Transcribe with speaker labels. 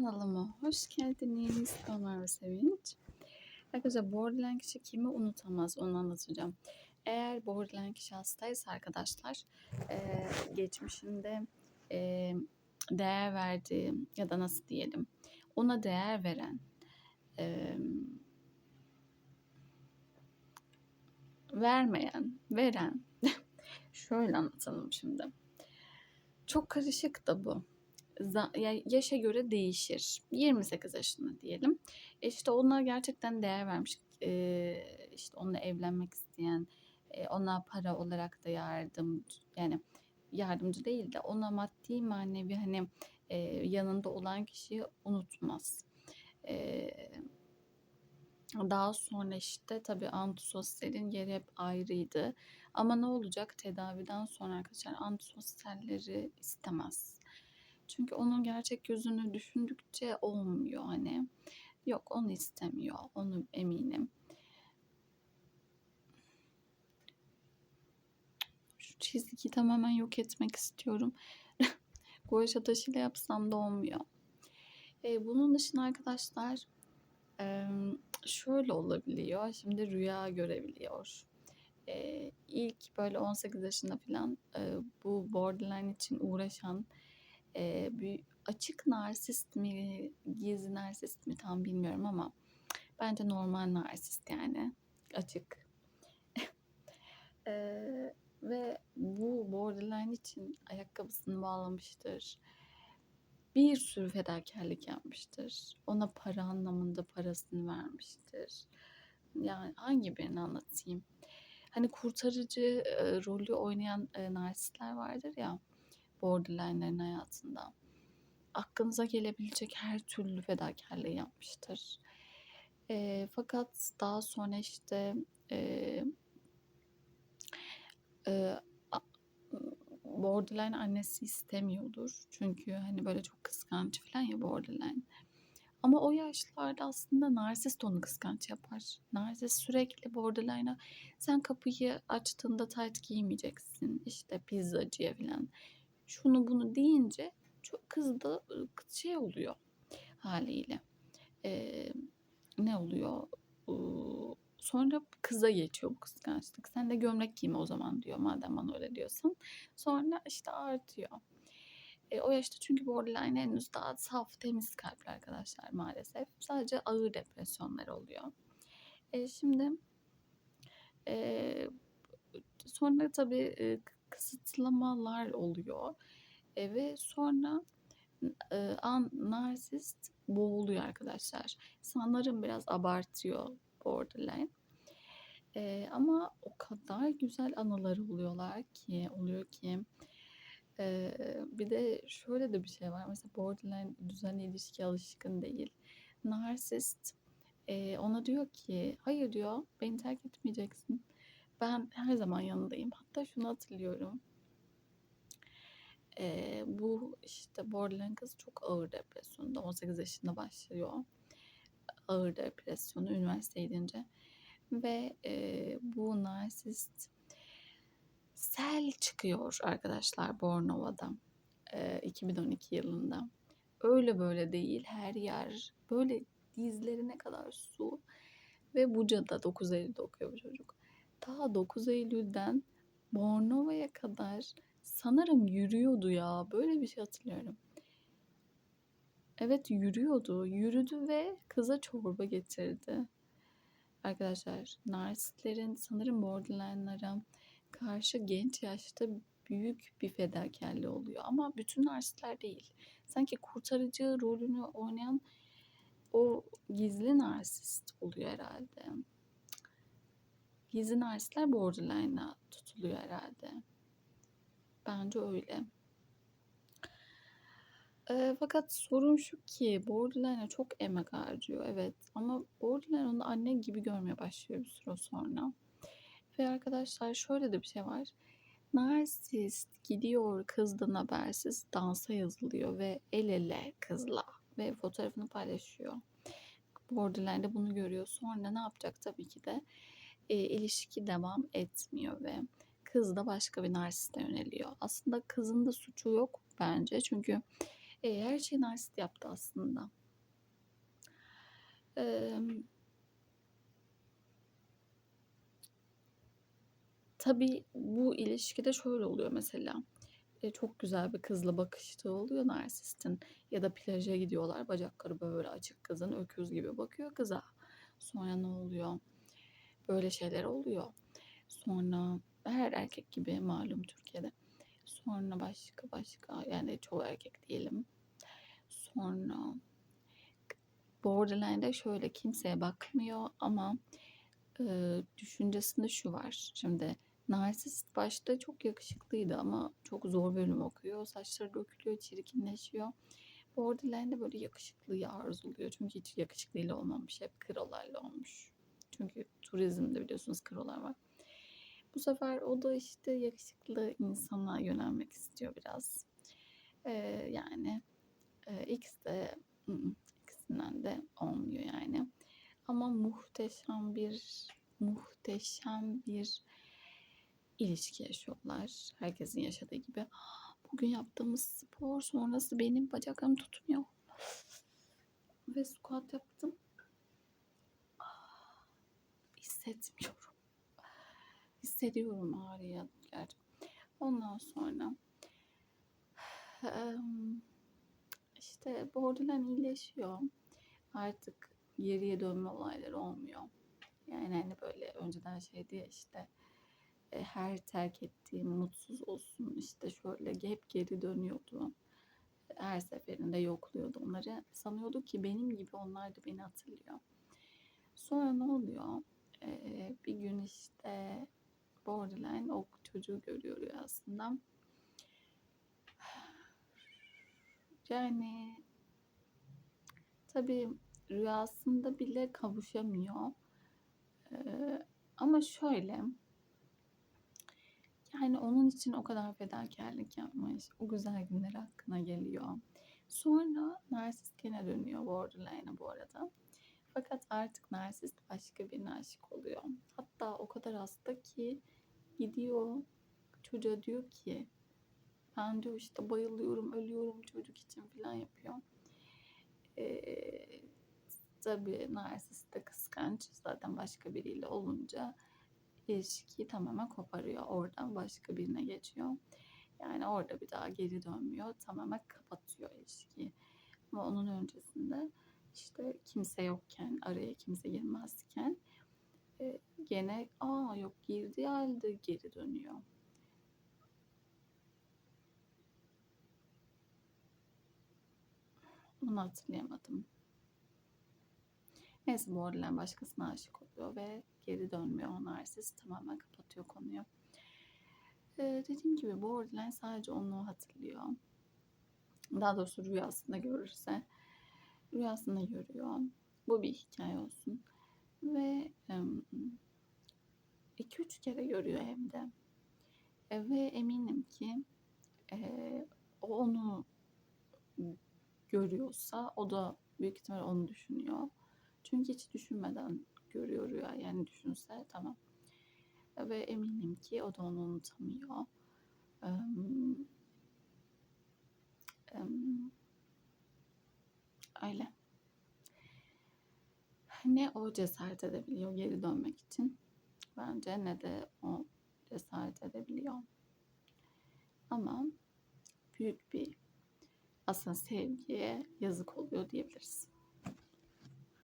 Speaker 1: kanalıma hoş geldiniz. Ben Merve Sevinç. Arkadaşlar borderline kişi kimi unutamaz onu anlatacağım. Eğer borderline kişi hastaysa arkadaşlar e, geçmişinde e, değer verdiği ya da nasıl diyelim ona değer veren e, vermeyen, veren şöyle anlatalım şimdi. Çok karışık da bu yaşa göre değişir. 28 yaşında diyelim. E işte ona gerçekten değer vermiş. E, işte onunla evlenmek isteyen, e, ona para olarak da yardım yani yardımcı değil de ona maddi manevi hani e, yanında olan kişiyi unutmaz. E, daha sonra işte tabii antisosyalin yeri hep ayrıydı. Ama ne olacak tedaviden sonra arkadaşlar antisosyalleri istemez çünkü onun gerçek yüzünü düşündükçe olmuyor hani. Yok onu istemiyor. Onu eminim. Şu çizgiyi tamamen yok etmek istiyorum. Guaşa taşıyla yapsam da olmuyor. E, bunun dışında arkadaşlar e, şöyle olabiliyor. Şimdi rüya görebiliyor. E, ilk böyle 18 yaşında falan e, bu borderline için uğraşan e, bir açık narsist mi, gizli narsist mi tam bilmiyorum ama bence normal narsist yani açık. e, ve bu borderline için ayakkabısını bağlamıştır. Bir sürü fedakarlık yapmıştır. Ona para anlamında parasını vermiştir. Yani hangi birini anlatayım? Hani kurtarıcı e, rolü oynayan e, narsistler vardır ya borderline'lerin hayatında. Aklınıza gelebilecek her türlü fedakarlığı yapmıştır. E, fakat daha sonra işte e, e, borderline annesi istemiyordur. Çünkü hani böyle çok kıskanç falan ya borderline. Ama o yaşlarda aslında narsist onu kıskanç yapar. Narsist sürekli borderline'a sen kapıyı açtığında tight giymeyeceksin. İşte pizzacıya falan şunu bunu deyince çok kız da şey oluyor haliyle. Ee, ne oluyor? Ee, sonra kıza geçiyor bu kıskançlık. Sen de gömlek giyme o zaman diyor madem bana öyle diyorsun. Sonra işte artıyor. E, o yaşta çünkü borderline henüz daha saf, temiz kalpli arkadaşlar maalesef. Sadece ağır depresyonlar oluyor. E, şimdi e, sonra tabii e, kısıtlamalar oluyor. E, ve sonra e, an, narsist boğuluyor arkadaşlar. Sanırım biraz abartıyor borderline. E, ama o kadar güzel anıları oluyorlar ki oluyor ki e, bir de şöyle de bir şey var. Mesela borderline düzenli ilişki alışkın değil. Narsist e, ona diyor ki hayır diyor beni terk etmeyeceksin. Ben her zaman yanındayım. Hatta şunu hatırlıyorum. Ee, bu işte borderline kız çok ağır depresyonda 18 yaşında başlıyor. Ağır depresyonu üniversiteye gidince. Ve e, bu narsist sel çıkıyor arkadaşlar Bornova'da e, 2012 yılında. Öyle böyle değil her yer böyle dizlerine kadar su ve Buca'da 9 Eylül'de okuyor bu çocuk. Ta 9 Eylül'den Bornova'ya kadar sanırım yürüyordu ya. Böyle bir şey hatırlıyorum. Evet yürüyordu. Yürüdü ve kıza çorba getirdi. Arkadaşlar narsistlerin sanırım borderline'lara karşı genç yaşta büyük bir fedakarlığı oluyor. Ama bütün narsistler değil. Sanki kurtarıcı rolünü oynayan o gizli narsist oluyor herhalde. Gizli narsistler borderline'a tutuluyor herhalde. Bence öyle. E, fakat sorun şu ki borderline'a çok emek harcıyor. Evet ama borderline onu anne gibi görmeye başlıyor bir süre sonra. Ve arkadaşlar şöyle de bir şey var. Narsist gidiyor kızdan habersiz dansa yazılıyor ve el ele kızla ve fotoğrafını paylaşıyor. Borderline de bunu görüyor. Sonra ne yapacak tabii ki de e, ilişki devam etmiyor ve kız da başka bir narsiste yöneliyor. Aslında kızın da suçu yok bence çünkü Eee, her şeyi narsist yaptı aslında. Emm Tabii bu ilişkide şöyle oluyor mesela. Eee, çok güzel bir kızla bakıştığı oluyor narsistin ya da plaja gidiyorlar, bacakları böyle açık kızın, öküz gibi bakıyor kıza. Sonra ne oluyor? Böyle şeyler oluyor. Sonra her erkek gibi malum Türkiye'de. Sonra başka başka yani çoğu erkek diyelim. Sonra borderline'de şöyle kimseye bakmıyor ama, eee, düşüncesinde şu var. Şimdi narsist başta çok yakışıklıydı ama çok zor bölüm okuyor. Saçları dökülüyor, çirkinleşiyor. Borderline'de böyle yakışıklıyı arzuluyor. Çünkü hiç yakışıklıyla olmamış. Hep krolarla olmuş. Çünkü turizmde biliyorsunuz krolar var. Bu sefer o da işte yakışıklı insana yönelmek istiyor biraz. Eee, yani, eee, ikisi de ikisinden de olmuyor yani. Ama muhteşem bir muhteşem bir ilişki yaşıyorlar. Herkesin yaşadığı gibi. Bugün yaptığımız spor sonrası benim bacaklarım tutmuyor. Ve squat yaptım. Hissetmiyorum. Hissediyorum ağrıyı gerçekten. Ondan sonra işte borderline iyileşiyor. Artık geriye dönme olayları olmuyor. Yani, hani, böyle önceden şeydi ya işte, eee, her terk ettiğim mutsuz olsun, işte şöyle hep geri dönüyordu. Her seferinde yokluyordu onları. Sanıyordu ki benim gibi onlar da beni hatırlıyor. Sonra ne oluyor? Eee, bir gün işte borderline o çocuğu görüyor rüyasında. Yani tabii rüyasında bile kavuşamıyor. Eee, ama şöyle yani onun için o kadar fedakârlık yapmış. O güzel günleri hakkına geliyor. Sonra narsist gene dönüyor borderline'a bu arada. Fakat artık narsist başka birine aşık oluyor. Hatta o kadar hasta ki gidiyor çocuğa diyor ki ben diyor işte bayılıyorum, ölüyorum çocuk için falan yapıyor. Eee, tabii narsist de kıskanç. Zaten başka biriyle olunca ilişkiyi tamamen koparıyor. Oradan başka birine geçiyor. Yani orada bir daha geri dönmüyor. Tamamen kapatıyor ilişkiyi. Ama onun öncesinde işte kimse yokken, araya kimse girmezken e, gene aa yok girdi halde geri dönüyor. Onu hatırlayamadım. Neyse borderline başkasına aşık oluyor ve geri dönmüyor. O narsist tamamen kapatıyor konuyu. Ee, dediğim gibi borderline sadece onu hatırlıyor. Daha doğrusu rüyasında görürse rüyasında görüyor. Bu bir hikaye olsun. Ve 2-3 kere görüyor hem de. E, ve eminim ki e, onu görüyorsa o da büyük ihtimal onu düşünüyor. Çünkü hiç düşünmeden görüyor rüya. Yani düşünse tamam. Ve eminim ki o da onu unutamıyor. Um, um, öyle. Ne o cesaret edebiliyor geri dönmek için bence ne de o cesaret edebiliyor. Ama büyük bir aslında sevgiye yazık oluyor diyebiliriz.